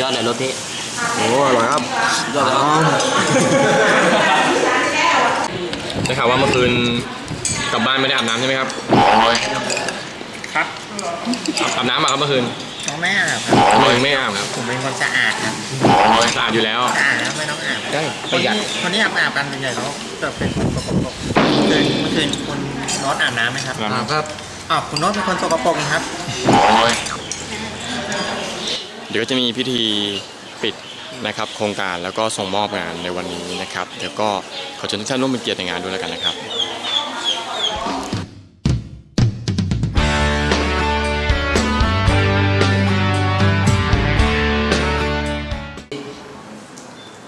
ยอดเลยรถพี่โอ้อร่อยครับยอดเลยครับได้ข่าวว่าเมื่อคืนกลับบ้านไม่ได้อาบน้ำใช่ไหมครับ ครับอาบน้ำมาครับเมื่อคืนน้องไม่อาบครับทำไมถึงไม่อาบครับ ผมเป็นคนสะอาดครับสะอาดอยู่แล้วสะอาดครับไม่ต้องอาบได้คนที่คนที่อาบอาบกันส่วนใหญ่เขาจะเป็นคนสกปรกเมื่อคืนเมื่อคืนคุณโน้ตอาบน้ำไหมครับอาบครับอ๋อคุณโน้ตเป็นคนสกปรกนะครับ เดี๋ยวก็จะมีพิธีปิดนะครับ โครงการแล้วก็ส่งมอบงานในวันนี้นะครับ เดี๋ยวก็ขอเชิญทุกท่านร่วมเป็นเกียรติในงานด้วยแล้วกันนะครับ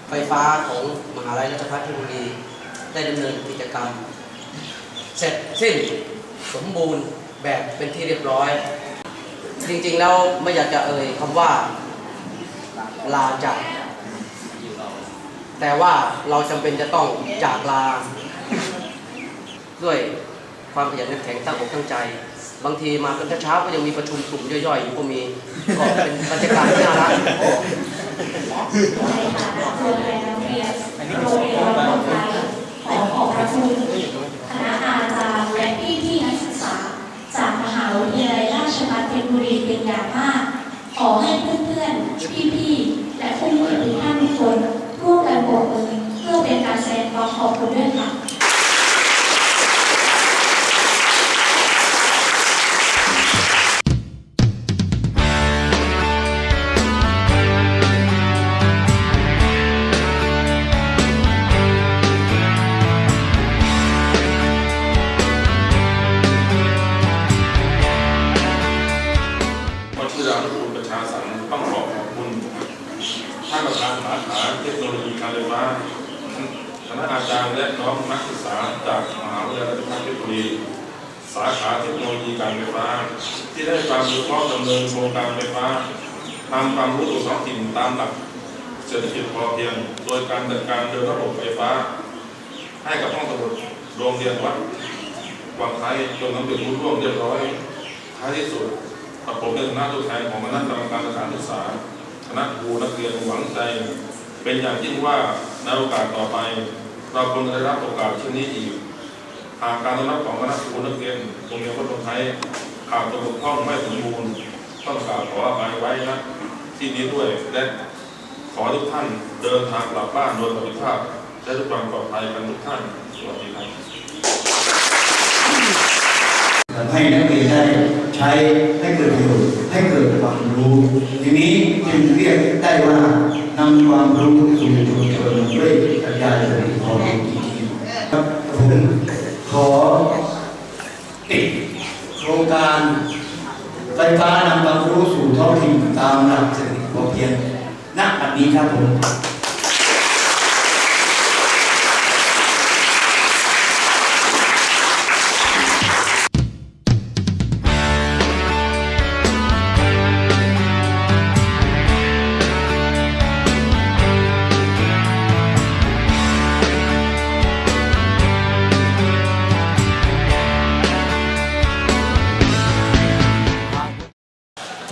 ไฟฟ้าของมหาลัยราชภัฏเพชรบุรี ได้ดำเนินกิจกรรม เสร็จสิ้นสมบูรณ์แบบเป็นที่เรียบร้อย จริงๆแล้วไม่อยากจะเอ่ยคำว่าลาจาก แต่ว่าเราจำเป็นจะต้องจากลา ด้วยความขยันขันแข็งตั้งอกตั้งใจ บางทีมากันเช้าๆก็ยังมีประชุมกลุ่มย่อยๆอยู่ก็มีก็เป็นบรรยากาศที่น่ารักางมาก ขอให้เพื่อนๆ พี่ๆ และผู้มีทุกท่านทุกคนร่วมกันโบกมือเพื่อเป็นการแสดงความขอบคุณด้วยค่ะ ท่านประธานสาขาเทคโนโลยีการไฟฟ้าคณะอาจารย์และน้องนักศึกษาจากมหาวิทยาลัยราชภัฏเพชรบุรีสาขาเทคโนโลยีการไฟฟ้า ที่ได้ความรู้ข้อดำเนินโครงการไฟฟ้านำความรู้สู่ท้องถิ่นตามหลักเศรษฐกิจพอเพียง โดยการจัดการเดินระบบไฟฟ้า ให้กับห้องสมุดโรงเรียนวัดวังไทยจนสำเร็จรุ่ร่วงเรียบร้อยท้ายที่สุดกับผมในฐานะตัวแทนของคณะกรรมการสถานศึกษา ณะครูนักเรียนหวังใจ เป็นอย่างยิ่งว่าในโอกาสต่อไป เราควรจะได้รับโอกาสเช่นนี้อีกหากการต้อนรับของคณะครูนักเรียนโรงเรียนวัดบางไทยขาดตกบกพร่องไม่สมบูรณ์ต้องกราบขออภัยไว้นะที่นี้ด้วยและขอทุกท่านเดินทางกลับบ้านโดยสวัสดิภาพและทุกความปลอดภัยกันทุกท่านสวัสดีครับ ให้นักเรียนได้ใช้ให้เกิดประโยชน์ให้เกิดความรู้ ทีนี้จึงเรียกได้ว่านำความรู้สู่ชุมชนด้วยปรัญญาเศรษฐกิจพอเพีครับผมขอติดโครงการไฟฟ้านำความรู้สู่ท้องถิ่นตามหลักเศรษฐกิจพอเพียงณบัดนี้ครับผม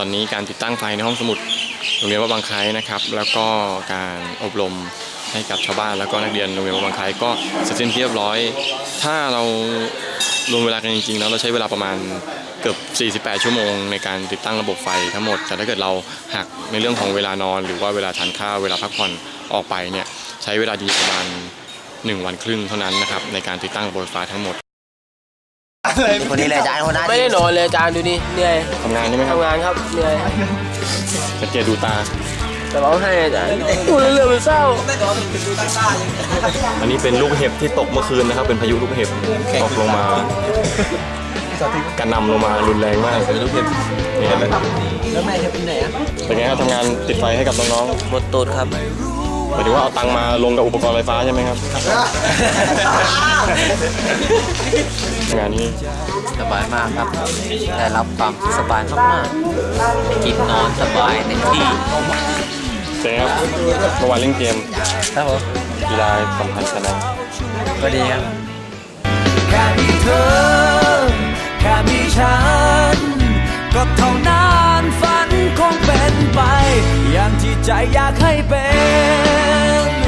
อนนี้การติดตั้งไฟในห้องสมุดโรงเรียนวัดบางไคล้นะครับ แล้วก็การอบรมให้กับชาวบ้านแล้วก็นักเรียนโรงเรียนวัดบางไคล้ก็เสร็จสิ้นเรียบร้อย ถ้าเรารวมเวลากันจริงๆแล้วเราใช้เวลาประมาณเกือบ 48 ชั่วโมง ในการติดตั้งระบบไฟทั้งหมด แต่ถ้าเกิดเราหักในเรื่องของเวลานอน หรือว่าเวลาทานข้าวเวลาพักผ่อนออกไปเนี่ยใช้เวลาดีประมาณ 1 วันครึ่งเท่านั้นนะครับในการติดตั้งระบบไฟฟ้าทั้งหมด คนนี้เลยอาจารย์คนนั้นไม่ได้นอนเลยอาจารย์ดูดิเหนื่อยทำงานใช่ไหมครับทำงานครับเหนื่อยสังเกตดูตาแต่ร้องไห้อาจารย์พูดเรื่องมันเศร้า อันนี้เป็นลูกเห็บที่ตกเมื่อคืนนะครับ เป็นพายุลูกเห็บตกลงมา กระหนำลงมารุนแรงมากเป็นลูกเห็บนี่เห็นไหมแล้วแม่จะเป็นไหนอะเป็นไงครับทำงานติดไฟให้กับน้องหมดตูดครับๆ หมายถึงว่าเอาตังค์มาลงกับอุปกรณ์ไฟฟ้าใช่ไหมครับ งานนี้สบายมากครับ ได้รับความสบายมากๆกินนอนสบายเต็มที่เป็นไงครับเมื่อวานเล่นเกมครับผมกีฬาสัมพันธ์ชนะก็ดีครับแค่มีเธอแค่มีฉัน ก็เท่านั้นฝันคงเป็น ไป อย่างที่ใจอยากให้เป็น